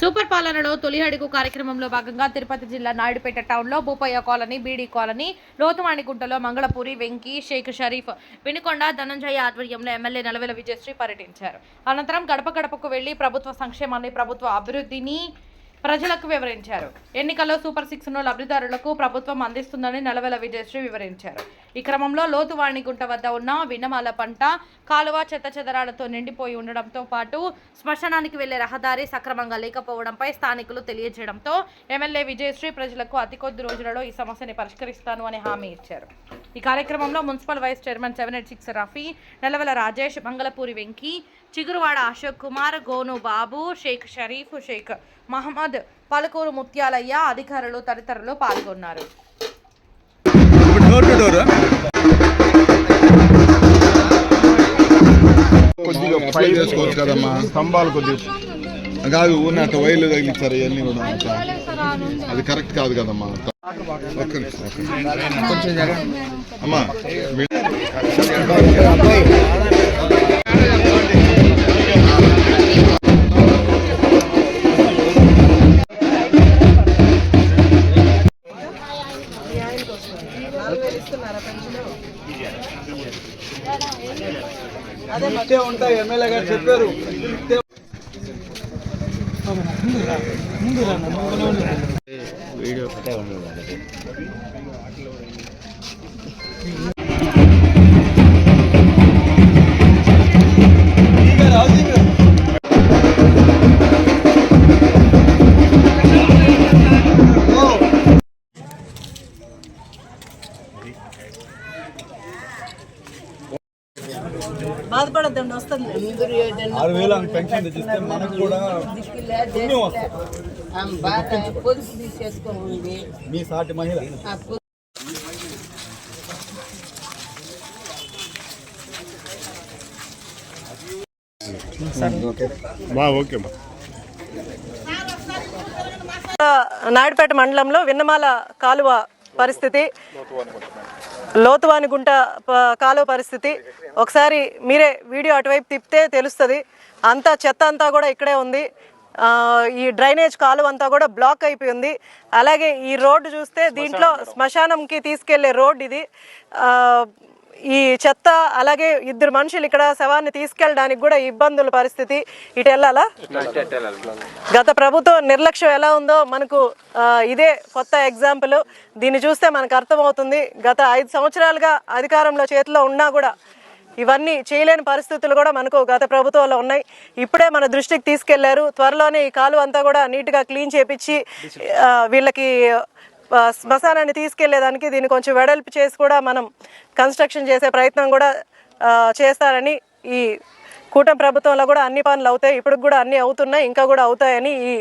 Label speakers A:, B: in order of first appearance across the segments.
A: Super పాలనలో తొలి అడుగు కార్యక్రమంలో భాగంగా తిరుపతి జిల్లా నాయుడుపేట టౌన్లో భూపయ్య కాలనీ బీడీ కాలనీ లోతువాణిగుంటలో మంగళపూరి వెంకీ షేక్ షరీఫ్ వినుకొండ ధనంజయ ఆధ్వర్యంలో ఎమ్మెల్యే నలవెల విజయశ్రీ పర్యటించారు. అనంతరం గడప గడపకు వెళ్ళి ప్రభుత్వ సంక్షేమాన్ని ప్రభుత్వ అభివృద్ధిని ప్రజలకు వివరించారు. ఎన్నికల్లో సూపర్ సిక్స్ను లబ్ధిదారులకు ప్రభుత్వం అందిస్తుందని నలవెల విజయశ్రీ వివరించారు. ఈ క్రమంలో లోతువాణిగుంట వద్ద ఉన్న విన్నమాల పంట కాలువ చెత్త చెదరాలతో నిండిపోయి ఉండడంతో పాటు శ్మశానానికి వెళ్ళే రహదారి సక్రమంగా లేకపోవడంపై స్థానికులు తెలియజేయడంతో ఎమ్మెల్యే విజయశ్రీ ప్రజలకు అతి కొద్ది రోజులలో ఈ సమస్యని పరిష్కరిస్తాను అని హామీ ఇచ్చారు. ఈ కార్యక్రమంలో municipal vice chairman seven eight six Rafi Nelavala Rajesh Mangalapuri Venky Chiguruvada Ashok Kumar Gonu Babu Shaik Sharif Sheikh Mohammed Palukuru Mutyalaiah అధికారులు తదితరులు పాల్గొన్నారు.
B: డోర్
C: కొద్దిగా పై చేసుకోవచ్చు కదమ్మా. స్తంభాలు కొద్దిగా కాదు ఊరిని ఊరినట్టు వైర్లు తగిలించారు ఇవన్నీ కూడా అది కరెక్ట్ కాదు కదమ్మా. ఒక్క అమ్మా
B: ఇట్టే ఉంటాయి ఎమ్మెల్యే గారు చెప్పారు. ఇట్టే ఆరు వేలు ఆమె పెన్షన్ తెచ్చిస్తే మనకు కూడా పుణ్యం వస్తుంది. మీ సాటి మహిళ.
D: నాయుడుపేట మండలంలో విన్నమాల కాలువ పరిస్థితి. లోతువానిగుంట ప- కాలువ పరిస్థితి. ఒకసారి మీరే వీడియో అటువైపు తిప్పితే తెలుస్తుంది. అంతా చెత్త అంతా కూడా ఇక్కడే ఉంది. ఈ డ్రైనేజ్ కాలువ అంతా కూడా బ్లాక్ అయిపోయి ఉంది. అలాగే ఈ రోడ్డు చూస్తే దీంట్లో శ్మశానంకి తీసుకెళ్ళే రోడ్ ఇది. ఈ చెత్త అలాగే ఇద్దరు మనుషులు ఇక్కడ శవాన్ని తీసుకెళ్ళడానికి కూడా ఇబ్బందుల పరిస్థితి ఇటు వెళ్ళాలా? గత ప్రభుత్వం నిర్లక్ష్యం ఎలా ఉందో మనకు ఇదే కొత్త ఎగ్జాంపుల్ దీన్ని చూస్తే మనకు అర్థమవుతుంది గత ఐదు సంవత్సరాలుగా అధికారంలో చేతిలో ఉన్నా కూడా ఇవన్నీ చేయలేని పరిస్థితులు కూడా మనకు గత ప్రభుత్వంలో ఉన్నాయి. ఇప్పుడే మన దృష్టికి తీసుకెళ్ళారు. త్వరలోనే ఈ కాలువ అంతా కూడా నీట్గా క్లీన్ చేపించి వీళ్ళకి శ్మశానాన్ని తీసుకెళ్ళేదానికి దీన్ని కొంచెం వెడల్పు చేసి కూడా మనం కన్స్ట్రక్షన్ చేసే ప్రయత్నం కూడా చేస్తారని ఈ కూటమి ప్రభుత్వంలో కూడా అన్ని పనులు అవుతాయి. ఇప్పుడు కూడా అన్నీ అవుతున్నాయి ఇంకా కూడా అవుతాయని ఈ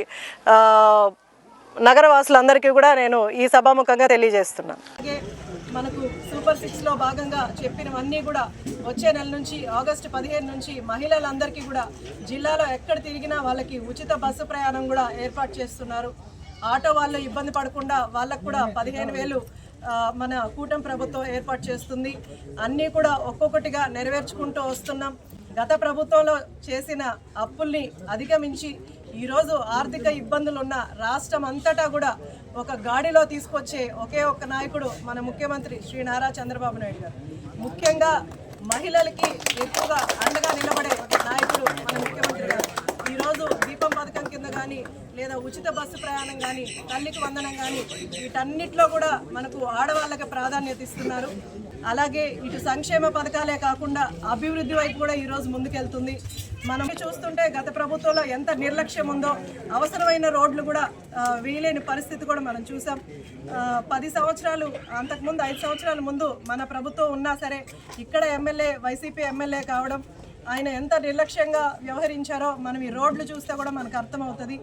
D: నగరవాసులందరికీ కూడా నేను ఈ సభాముఖంగా తెలియజేస్తున్నాను మనకు సూపర్ సిక్స్లో భాగంగా చెప్పినవన్నీ కూడా వచ్చే నెల నుంచి ఆగస్టు పదిహేను నుంచి మహిళలందరికీ కూడా జిల్లాలో ఎక్కడ తిరిగినా వాళ్ళకి ఉచిత బస్సు ప్రయాణం కూడా ఏర్పాటు చేస్తున్నారు. ఆటో వాళ్ళు ఇబ్బంది పడకుండా వాళ్ళకు కూడా పదిహేను వేలు మన కూటమి ప్రభుత్వం ఏర్పాటు చేస్తుంది. అన్నీ కూడా ఒక్కొక్కటిగా నెరవేర్చుకుంటూ వస్తున్నాం. గత ప్రభుత్వంలో చేసిన అప్పుల్ని అధిగమించి ఈరోజు ఆర్థిక ఇబ్బందులు ఉన్న రాష్ట్రం అంతటా కూడా ఒక గాడిలో తీసుకొచ్చే ఒకే ఒక్క నాయకుడు మన ముఖ్యమంత్రి శ్రీ నారా చంద్రబాబు నాయుడు గారు. ముఖ్యంగా మహిళలకి ఎక్కువగా అండగా నిలబడే నాయకుడు మన ముఖ్యమంత్రి కానీ లేదా ఉచిత బస్సు ప్రయాణం కానీ తల్లికి వందనం కానీ వీటన్నిటిలో కూడా మనకు ఆడవాళ్ళకి ప్రాధాన్యత ఇస్తున్నారు. అలాగే ఇటు సంక్షేమ పథకాలే కాకుండా అభివృద్ధి వైపు కూడా ఈరోజు ముందుకెళ్తుంది. మనం చూస్తుంటే గత ప్రభుత్వంలో ఎంత నిర్లక్ష్యం ఉందో అవసరమైన రోడ్లు కూడా ఆ, వేయలేని పరిస్థితి కూడా మనం చూసాం. పది సంవత్సరాలు అంతకుముందు ఐదు సంవత్సరాల ముందు మన ప్రభుత్వం ఉన్నా సరే ఇక్కడ ఎమ్మెల్యే వైసీపీ ఎమ్మెల్యే కావడం ఆయన ఎంత నిర్లక్ష్యంగా వ్యవహరించారో మనం ఈ రోడ్లు చూస్తే కూడా మనకు అర్థమవుతుంది.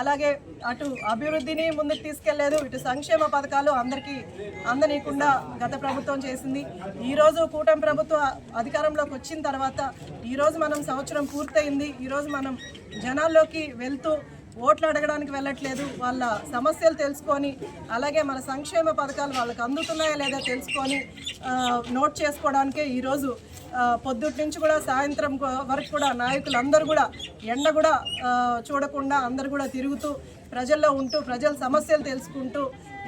D: అలాగే అటు అభివృద్ధిని ముందుకు తీసుకెళ్ళేదు ఇటు సంక్షేమ పథకాలు అందరికీ అందనీయకుండా గత ప్రభుత్వం చేసింది. ఈరోజు కూటమి ప్రభుత్వం అధికారంలోకి వచ్చిన తర్వాత ఈరోజు మనం సంవత్సరం పూర్తయింది. ఈరోజు మనం జనాల్లోకి వెళ్తూ ఓట్లు అడగడానికి వెళ్ళట్లేదు. వాళ్ళ సమస్యలు తెలుసుకొని అలాగే మన సంక్షేమ పథకాలు వాళ్ళకి అందుతున్నాయా లేదా తెలుసుకొని నోట్ చేసుకోవడానికే ఈరోజు పొద్దుటి నుంచి కూడా సాయంత్రం వరకు కూడా నాయకులందరూ కూడా ఎండ కూడా చూడకుండా అందరూ కూడా తిరుగుతూ ప్రజల్లో ఉంటూ ప్రజల సమస్యలు తెలుసుకుంటూ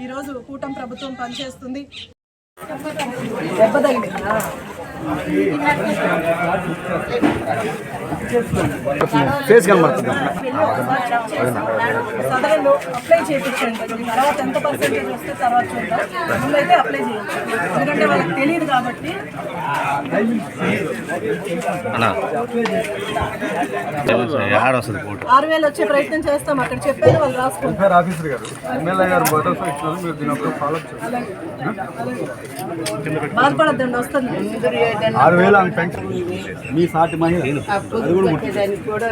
D: ఈరోజు కూటమి ప్రభుత్వం పనిచేస్తుంది.
B: ఫేస్ కనబడుతుంది
D: సదరంలో అప్లై చేయించండి తర్వాత ఎంత పర్సెంటేజ్ వస్తే తర్వాత చూద్దాం. ముందైతే అప్లై చేయండి ఎందుకంటే వాళ్ళకి తెలియదు కాబట్టి.
E: ఆడ వస్తుంది ఫోటో.
D: ఆరు వేలు వచ్చే ప్రయత్నం చేస్తాం. అక్కడ చెప్పాను వాళ్ళు రాసుకుంటారు.
B: సార్ ఆఫీసర్ గారు ఎమ్మెల్యే గారు భరోసా ఇచ్చినారు మీరు దీని అప్పుడు ఫాలో చేయండి.
D: బాధపడద్దండి వస్తుంది.
B: ఆరు వేలు ఆమె పెన్షన్. మీ సాటి మహిళ. అది కూడా